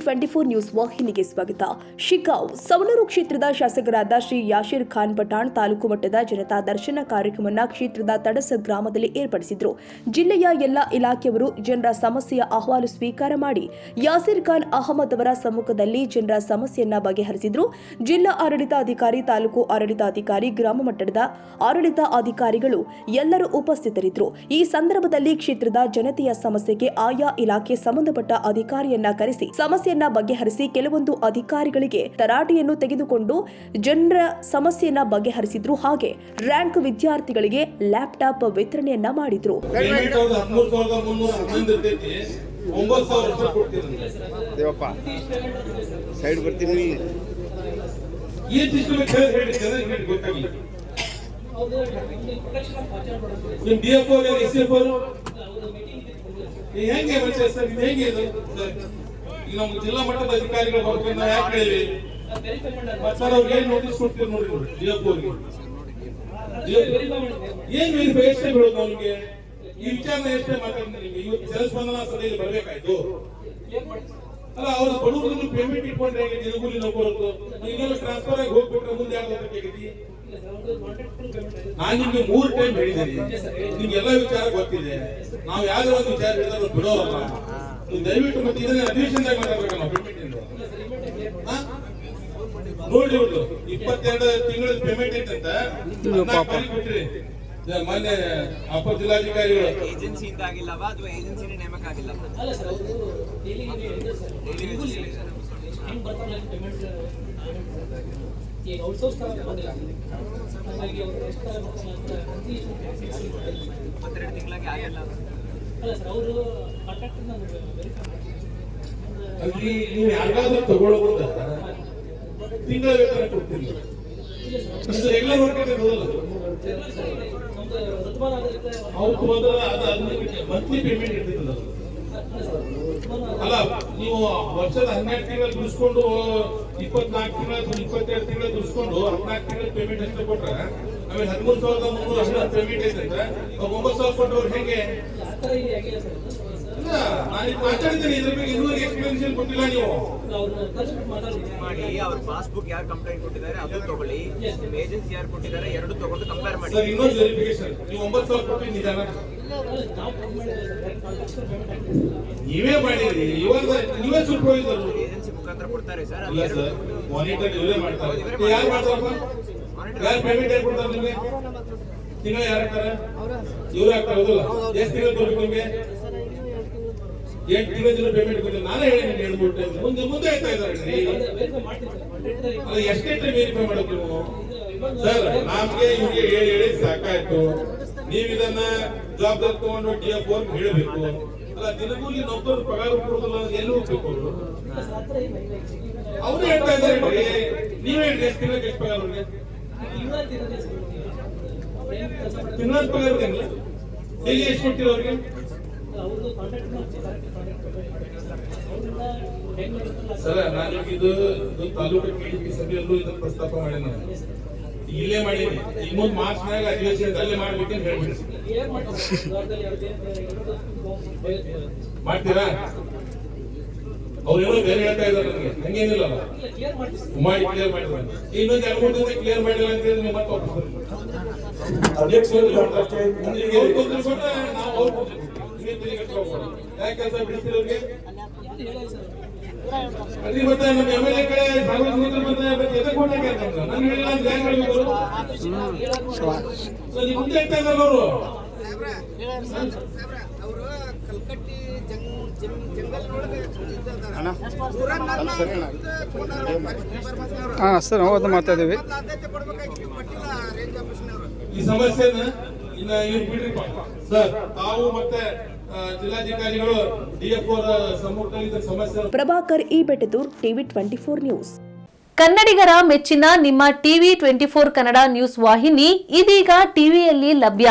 TV twenty four news ವಾಹಿನಿಗೆ ಸ್ವಾಗತ. ಶಿಖಾವ್ ಸವಣೂರು ಕ್ಷೇತ್ರದ ಶಾಸಕರಾದ ಶ್ರೀ ಯಾಶೀರ್ ಖಾನ್ ಪಠಾಣ್ ತಾಲೂಕು ಮಟ್ಟದ ಜನತಾ ದರ್ಶನ ಕಾರ್ಯಕ್ರಮವನ್ನು ಕ್ಷೇತ್ರದ ತಡಸ ಗ್ರಾಮದಲ್ಲಿ ಏರ್ಪಡಿಸಿದ್ರು. ಜಿಲ್ಲೆಯ ಎಲ್ಲ ಇಲಾಖೆಯವರು ಜನರ ಸಮಸ್ಯೆಯ ಅಹವಾಲು ಸ್ವೀಕಾರ ಮಾಡಿ, ಯಾಸೀರ್ ಖಾನ್ ಅಹಮದ್ ಅವರ ಸಮ್ಮುಖದಲ್ಲಿ ಜನರ ಸಮಸ್ಯೆಯನ್ನ ಬಗೆಹರಿಸಿದ್ರು. ಜಿಲ್ಲಾ ಆಡಳಿತಾಧಿಕಾರಿ, ತಾಲೂಕು ಆಡಳಿತಾಧಿಕಾರಿ, ಗ್ರಾಮ ಮಟ್ಟದ ಆಡಳಿತ ಅಧಿಕಾರಿಗಳು ಎಲ್ಲರೂ ಉಪಸ್ಥಿತರಿದ್ದರು ಈ ಸಂದರ್ಭದಲ್ಲಿ ಕ್ಷೇತ್ರದ ಜನತೆಯ ಸಮಸ್ಯೆಗೆ ಆಯಾ ಇಲಾಖೆ ಸಂಬಂಧಪಟ್ಟ ಅಧಿಕಾರಿಯನ್ನ ಕರೆಸಿ ಸಮಸ್ಯೆಯನ್ನ ಬಗೆಹರಿಸಿ ಕೆಲವೊಂದು ಅಧಿಕಾರಿಗಳಿಗೆ ತರಾಟೆಯನ್ನು ತೆಗೆದುಕೊಂಡು ಜನರ ಸಮಸ್ಯೆಯನ್ನ ಬಗೆಹರಿಸಿದ್ರು ಹಾಗೆ ರ್ಯಾಂಕ್ ವಿದ್ಯಾರ್ಥಿಗಳಿಗೆ ಲ್ಯಾಪ್ಟಾಪ್ ವಿತರಣೆಯನ್ನ ಮಾಡಿದ್ರು. ಹೆಂಗೆ ನಮ್ಗೆ ಜಿಲ್ಲಾ ಮಟ್ಟದ ಅಧಿಕಾರಿಗಳು ಬರ್ಬೇಕು ನಾವು ಯಾಕೆ ಹೇಳಿ ಸರ್, ಅವ್ರಿಗೆ ಏನ್ ನೋಟಿಸ್ ಕೊಡ್ತೀವಿ ನೋಡಿ ಅವ್ರಿಗೆ. ಏನ್ ವೆರಿಫೈ ಎಷ್ಟೇ ಅವ್ರಿಗೆ? ಈ ವಿಚಾರ ಎಷ್ಟೇ ಮಾತಾಡ್ತೀನಿ ಇವತ್ತು ಜಲಸ್ಪಂದನ ಸಭೆಯಲ್ಲಿ ಬರ್ಬೇಕಾಯ್ತು. ಅಲ್ಲ, ಅವ್ರ ಬಡವರು ಪೇಮೆಂಟ್ ಇಟ್ಕೊಂಡ್ರೆ ಹೇಗೆ ದಿನಗೂಲಿ ನೋಡ್ಕೊಳತ್ತು ಈಗೆಲ್ಲ ಟ್ರಾನ್ಸ್ಫರ್ ಆಗಿ ಹೋಗ್ಬಿಟ್ರೆ ಮುಂದೆ ಯಾವ್ದು ಬೇಕಾಗಿದ್ದಿ ನಾನು ನಿಮ್ಗೆ ಮೂರು ಟೈಮ್ ಹೇಳಿದ್ದೀನಿ. ನಿಮ್ಗೆಲ್ಲ ವಿಚಾರ ಗೊತ್ತಿದೆ. ನಾವು ಒಂದು ವಿಚಾರ ಹೇಳಿದ್ರೆ ಬಿಡೋರಲ್ಲ. ದಯವಿಟ್ಟು ಮತ್ತೆ ಇದನ್ನ ಅಧಿವೇಶನದಾಗ ಮಾತಾಡ್ಬೇಕು ನಾವು ಪೇಮೆಂಟ್ ಹಾ? ನೋಡಿ ಇವ್ರದ್ದು ಇಪ್ಪತ್ತೆರಡು ತಿಂಗಳ ಪೇಮೆಂಟ್ ಐತಂತ ಬಿಟ್ರಿ. ಮೊನ್ನೆ ಅಪ್ಪ ಜಿಲ್ಲಾಧಿಕಾರಿಗಳು. ಏಜೆನ್ಸಿಯಿಂದ ಆಗಿಲ್ಲವಾ ಅಥವಾ ಏಜೆನ್ಸಿನೇ ನೇಮಕ ಆಗಿಲ್ಲ? ಅಲ್ಲ ಸರ್ ಹೆಂಗ್ ಪೇಮೆಂಟ್ ಈಗ ಔಟ್ಸೋರ್ಸ್ ತರ ಬಂದಿಲ್ಲ. ಹಾಗಾಗಿ ಅವರು ಎಷ್ಟು ಇಪ್ಪತ್ತೆರಡು ತಿಂಗಳಿಗೆ ಆಗಿಲ್ಲ. ಅಲ್ಲ ನೀವು ಯಾರಿಗಾದ್ರೂ ತಗೊಳ್ಳೋದ ತಿಂಗಳ ವೇತನ ಕೊಡ್ತೀನಿ. ರೆಗ್ಯುಲರ್ ವರ್ಕ್ ಇರೋದಲ್ಲ ಅವ್ರು ಬಂದ್ರೆ ಅದು ಮಂತ್ಲಿ ಪೇಮೆಂಟ್ ಇರ್ತದಲ್ಲ ಅಲ್ಲ ನೀವು ವರ್ಷದ ಹನ್ನೆರಡು ತಿಂಗಳು ದುಡಿಸ್ಕೊಂಡು ಇಪ್ಪತ್ನಾಲ್ಕು ತಿಂಗಳ ಇಪ್ಪತ್ತೆರಡು ತಿಂಗಳ ದುಡಿಸ್ಕೊಂಡು ಹದಿನಾಲ್ಕು ತಿಂಗಳ ಪೇಮೆಂಟ್ ಅಷ್ಟೇ ಕೊಟ್ರೆ ಆಮೇಲೆ ಹದಿಮೂರು ಸಾವಿರದ ಮೂರು ಹದಿನಾರು ಪೇಮೆಂಟ್ ಐತೆ ಅವ್ರು ಒಂಬತ್ತು ಸಾವಿರ ಕೊಟ್ಟವ್ರು ಹೇಗೆ? ನಾನು ಮಾತಾಡಿದ್ದೀನಿ ಇದ್ರ ಬಗ್ಗೆ ಇನ್ನೂವರೆಗೆ ಎಕ್ಸ್ಪ್ಲನೇಷನ್ ಕೊಟ್ಟಿಲ್ಲ ನೀವು. ಮಾತಾಡ್ತೀನಿ ಮಾಡಿ ಅವ್ರ ಪಾಸ್ಬುಕ್ ಯಾರು ಕಂಪ್ಲೇಂಟ್ ಕೊಟ್ಟಿದ್ದಾರೆ ಅದು ತಗೊಳ್ಳಿ. ನಿಮ್ಮ ಏಜೆನ್ಸಿ ಯಾರು ಕೊಟ್ಟಿದ್ದಾರೆ ಎರಡು ತಗೊಂಡು ಕಂಪೇರ್ ಮಾಡಿ. ಸರ್ ಇನ್ನೊಂದು ವೆರಿಫಿಕೇಶನ್ ನೀವು ಒಂಬತ್ತು ಸಾವಿರ ಕೊಟ್ಟು ನಿಜಾನ ನೀವೇ ಮಾಡಿರಿ ಇವಾಗ ನೀವೇ ಸೂಪರ್ವೈಸರ್ ಕೊಡ್ತಾರೆ ಸರ್. ಅದು ಇಲ್ಲ ಎರಡು ಮಾನಿಟರ್ ಇವರೇ ಮಾಡ್ತಾರೆ. ಯಾರು ಮಾಡ್ತಾರಪ್ಪ ಯಾರು ಪೇಮೆಂಟ್ ಯಾರು ಕೊಡ್ತಾರೆ ನಿಮಗೆ? ತಿಂಗಳ ಯಾರು ಹಾಕ್ತಾರೆ? ಇವ್ರು ಹಾಕ್ತಾರೆ ಹೌದಲ್ಲ ಎಷ್ಟು ತಿಂಗಳು ನಿಮಗೆ? ಎಂಟು ತಿಂಗಳ ಪೇಮೆಂಟ್ ಕೊಡ್ತೀನಿ ನಾನೇ ಹೇಳಿ ಮುಂದೆ ಮುಂದೆ ಆಯ್ತಾ ಇದ್ದಾರೆ ಎಷ್ಟೇ ಟೈಮ್ ವೆರಿಫೈ ಮಾಡೋದು ನೀವು? ಸರ್ ನಮ್ಗೆ ಇವ್ರಿಗೆ ಹೇಳಿ ಹೇಳಿ ಸಾಕಾಯ್ತು. ನೀವು ಇದನ್ನ ಜವಾಬ್ದಾರಿ ತಗೊಂಡು ಡಿ ಎಫ್ ಹೇಳಬೇಕು. ಅಲ್ಲ ದಿನಗೂಲಿ ನೌಕರರು ಪಗಾರ ಕೊಡೋದಿಲ್ಲ ಎಲ್ಲಿ ಹೋಗ್ಬೇಕು ಅವರು? ಇಲ್ಲ ಇಲ್ಲ ಅವ್ರು ಹೇಳ್ತಾ ಇದ್ದಾರೆ ಹೇಳಿ ಎಷ್ಟು ತಿಂಗಳಿಗೆ ಎಷ್ಟು ಪಗಾರ ಅವ್ರಿಗೆ? ತಿನ್ನೋದೇ ಪಗಾರ ಇರಂಗಿಲ್ಲ ಡೈಲಿ ಎಷ್ಟು ಕೊಡ್ತೀರ ಅವ್ರಿಗೆ? ಸರ, ನಾನು ಇದು ತಾಲೂಕು ಸಭೆಯಲ್ಲೂ ಇದನ್ನು ಪ್ರಸ್ತಾಪ ಮಾಡಿ ನಾನು ಇಲ್ಲೇ ಮಾಡೀನಿ ಈಗ ಮುಂದೆ ಮಾರ್ಚ್ನಾಗ ಅಧಿವೇಶನದಲ್ಲೇ ಮಾಡ್ಬೇಕಂತ ಹೇಳ್ಬಿಡ್ತೀನಿ ಮಾಡ್ತಾರೆ? ಅವ್ರೇನೋ ಬೇರೆ ಹೇಳ್ತಾ ಇದ್ದಾರೆ ನನಗೆ. ಹಂಗೇನಿಲ್ಲ ಮಾಡಿ ಕ್ಲಿಯರ್ ಮಾಡಿ ಇನ್ನೊಂದು ಎರಡು ಮೂರು ದಿನ ಕ್ಲಿಯರ್ ಮಾಡಿಲ್ಲ ಅಂತ ಹೇಳಿದ್ರೆ ಮತ್ತೆ ಕೆಡ್ಸ್ಕೊಳ್ಬೇಡಿ. ಯಾಕೆ ಕೆಲಸ ಅವ್ರಿಗೆ? ಅಲ್ಲಿ ಮತ್ತೆ ನಮ್ಮ ಎಂ ಎಲ್ ಎ ಕಡೆ ಸಾರ್ವಜನಿಕ ಮತ್ತೆ ಮತ್ತೆ ಎದಕ್ಕೆ vote ಹಾಕ್ಯಾರ ನಾನು ಹೇಳಿಲ್ಲ ಅಂದ್ರೆ. ಯಾಕೆ ಹೇಳ್ಬೇಕು ಅವರು? ಸೊ ನೀವು ಮುಂದೆ ಇದ್ದಾರೆ ಕಲ್ಕಟ್ಟಿ ಸರಿ ಹಾಂ ಸರ್ ಮಾಡ್ತಾ ರೇಂಜ್ ಆಫೀಸ್ನವರು ಈ ಸಮಸ್ಯೆನ ಇನ್ನ ಇವ್ರು ಬಿಡ್ರಿಪ್ಪ ಸರ್ ತಾವು ಮತ್ತೆ ಜಿಲ್ಲಾಧಿಕಾರಿಗಳು ಪ್ರಭಾಕರ್ ಈ Bettadur TV twenty four news. ಕನ್ನಡಿಗರ ಮೆಚ್ಚಿನ ನಿಮ್ಮ TV twenty four Kannada news ವಾಹಿನಿ ಇದೀಗ ಟಿವಿಯಲ್ಲಿ ಲಭ್ಯ.